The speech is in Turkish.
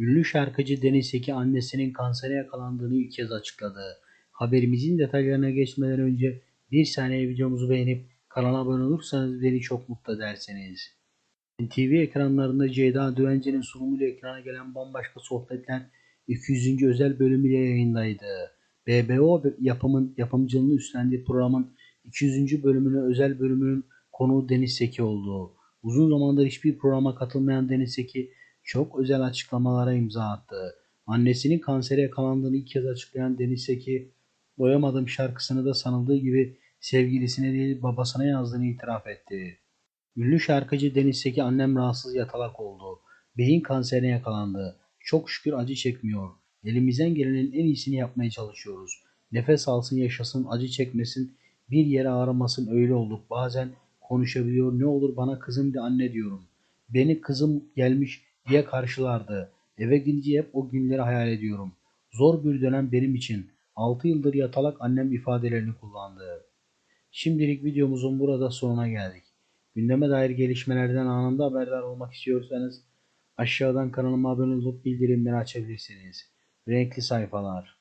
Ünlü şarkıcı Deniz Seki annesinin kansere yakalandığını ilk kez açıkladı. Haberimizin detaylarına geçmeden önce bir saniye videomuzu beğenip kanala abone olursanız beni çok mutlu edersiniz. TV ekranlarında Ceyda Düvenci'nin sunumuyla ekrana gelen bambaşka sohbetler 200. özel bölümüyle yayındaydı. BBO yapımın yapımcılığını üstlendiği programın 200. bölümüne özel bölümünün konuğu Deniz Seki oldu. Uzun zamandır hiçbir programa katılmayan Deniz Seki çok özel açıklamalara imza attı. Annesinin kansere yakalandığını ilk kez açıklayan Deniz Seki, Doyamadım şarkısını da sanıldığı gibi sevgilisine değil babasına yazdığını itiraf etti. Ünlü şarkıcı Deniz Seki annem rahatsız yatalak oldu. Beyin kanserine yakalandı. Çok şükür acı çekmiyor. Elimizden gelenin en iyisini yapmaya çalışıyoruz. Nefes alsın yaşasın acı çekmesin bir yere ağrımasın öyle olduk. Bazen konuşabiliyor ne olur bana kızım de anne diyorum. Beni kızım gelmiş diye karşılardı. Eve gidince hep o günleri hayal ediyorum. Zor bir dönem benim için. 6 yıldır yatalak annem ifadelerini kullandı. Şimdilik videomuzun burada sonuna geldik. Gündeme dair gelişmelerden anında haberdar olmak istiyorsanız aşağıdan kanalıma abone olup bildirimleri açabilirsiniz. Renkli sayfalar.